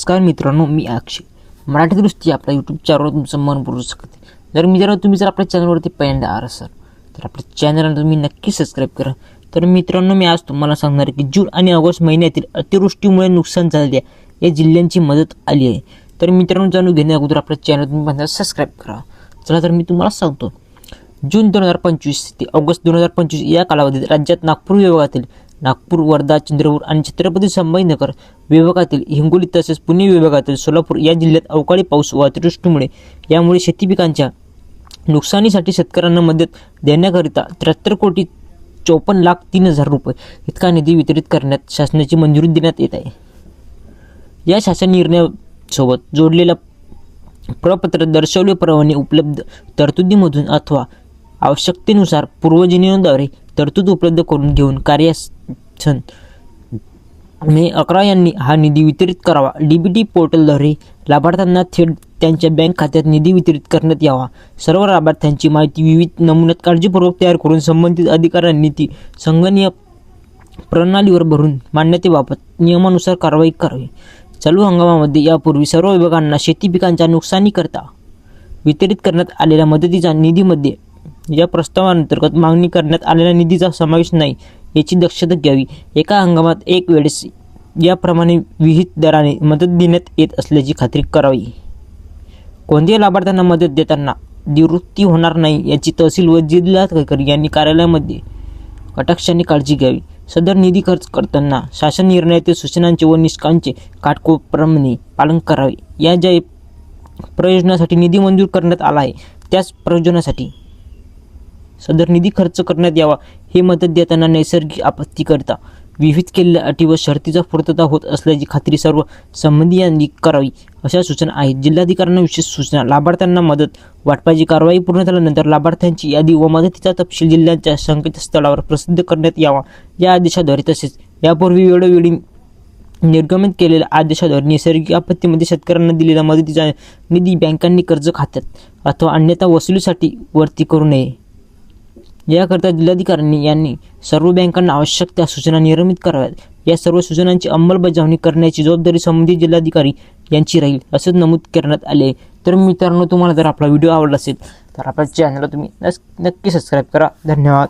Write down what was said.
नमस्कार मित्रांनो मी अक्षय. मराठी दृष्टी आपल्या यूट्यूब चॅनलवर तुमचं मन पुरू शकते. जर मी जर तुम्ही जर आपल्या चॅनलवरती पहिल्यांदा आर असाल तर आपल्या चॅनलला तुम्ही नक्की सबस्क्राईब करा. तर मित्रांनो मी आज तुम्हाला सांगणार आहे की जून आणि ऑगस्ट महिन्यातील अतिवृष्टीमुळे नुकसान झालेल्या या जिल्ह्यांची मदत आली आहे. तर मित्रांनो जाणून घेण्या अगोदर आपल्या चॅनल तुम्ही पहिल्यांदा सबस्क्राईब करा. चला तर मी तुम्हाला सांगतो. जून दोन हजार पंचवीस ते ऑगस्ट दोन हजार पंचवीस या कालावधीत राज्यात नागपूर विभागातील नागपूर वर्धा चंद्रपूर आणि छत्रपती संभाजीनगर विभागातील हिंगोली तसेच पुणे विभागातील सोलापूर या जिल्ह्यात अवकाळी पाऊस व अतिवृष्टीमुळे यामुळे शेती पिकांच्या नुकसानीसाठी शेतकऱ्यांना मदत देण्याकरिता त्र्याहत्तर कोटी चौपन्न लाख तीन हजार रुपये इतका निधी वितरित करण्यात शासनाची मंजुरी देण्यात येत आहे. या शासन निर्णयासोबत जोडलेला प्रपत्र दर्शवल्याप्रमाणे उपलब्ध तरतुदीमधून अथवा आवश्यकतेनुसार पूर्वजनियोद्वारे तरतूद उपलब्ध करून घेऊन कार्यासन मे अकरा यांनी हा निधी वितरित करावा. डी बी टी पोर्टलद्वारे लाभार्थ्यांना थेट त्यांच्या बँक खात्यात निधी वितरित करण्यात यावा. सर्व लाभार्थ्यांची माहिती विविध नमुन्यात काळजीपूर्वक तयार करून संबंधित अधिकाऱ्यांनी ती संगणीय प्रणालीवर भरून मान्यतेबाबत नियमानुसार कारवाई करावी. चालू हंगामामध्ये यापूर्वी सर्व विभागांना शेती पिकांच्या नुकसानीकरता वितरित करण्यात आलेल्या मदतीच्या निधीमध्ये या प्रस्तावांतर्गत मागणी करण्यात आलेल्या निधीचा समावेश नाही याची दक्षता घ्यावी. एका हंगामात एक वेळेस याप्रमाणे विहित दराने मदत देण्यात येत असल्याची खात्री करावी. कोणत्याही लाभार्थ्यांना मदत देताना निवृत्ती होणार नाही याची तहसील व जिल्हाधिकारी यांनी कार्यालयामध्ये कटाक्षाने काळजी घ्यावी. सदर निधी खर्च करताना शासन निर्णयातील सूचनांचे व निष्कांचे काटकोप्रमाणे पालन करावे. या ज्या प्रयोजनासाठी निधी मंजूर करण्यात आला आहे त्याच प्रयोजनासाठी सदर निधी खर्च करण्यात यावा हे मदत देताना नैसर्गिक आपत्तीकरिता विहित केलेल्या अटी व शर्तीचा पूर्तता होत असल्याची खात्री सर्व संबंधितांनी करावी अशा सूचना आहेत. जिल्हाधिकाऱ्यांना विशेष सूचना. लाभार्थ्यांना मदत. वाटपाची कारवाई पूर्ण झाल्यानंतर लाभार्थ्यांची यादी व मदतीचा तपशील जिल्ह्यांच्या संकेतस्थळावर प्रसिद्ध करण्यात यावा या आदेशाद्वारे. तसेच यापूर्वी वेळोवेळी निर्गमित केलेल्या आदेशाद्वारे नैसर्गिक आपत्तीमध्ये शेतकऱ्यांना दिलेल्या मदतीचा निधी बँकांनी कर्ज खात्यात अथवा अन्यथा वसुलीसाठी वरती करू नये. याकरता जिल्हाधिकाऱ्यांनी यांनी सर्व बँकांना आवश्यक त्या सूचना निर्मित कराव्यात. या सर्व सूचनांची अंमलबजावणी करण्याची जबाबदारी संबंधित जिल्हाधिकारी यांची राहील असं नमूद करण्यात आले आहे. तर मित्रांनो तुम्हाला जर आपला व्हिडिओ आवडला असेल तर आपल्या चॅनलला तुम्ही नक्की सबस्क्राईब करा. धन्यवाद.